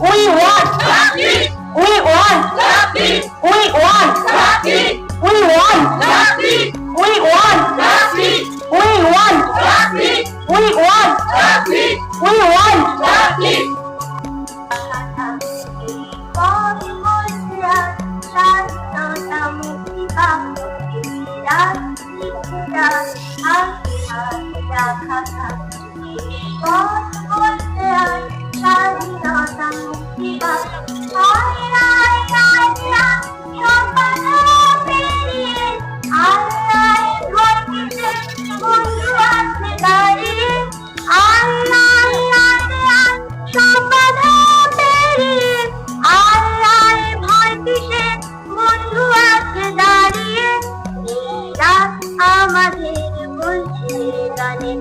We want. We want. We want. We want. We want. We want. We want. We want. আমাদের বলছে গানে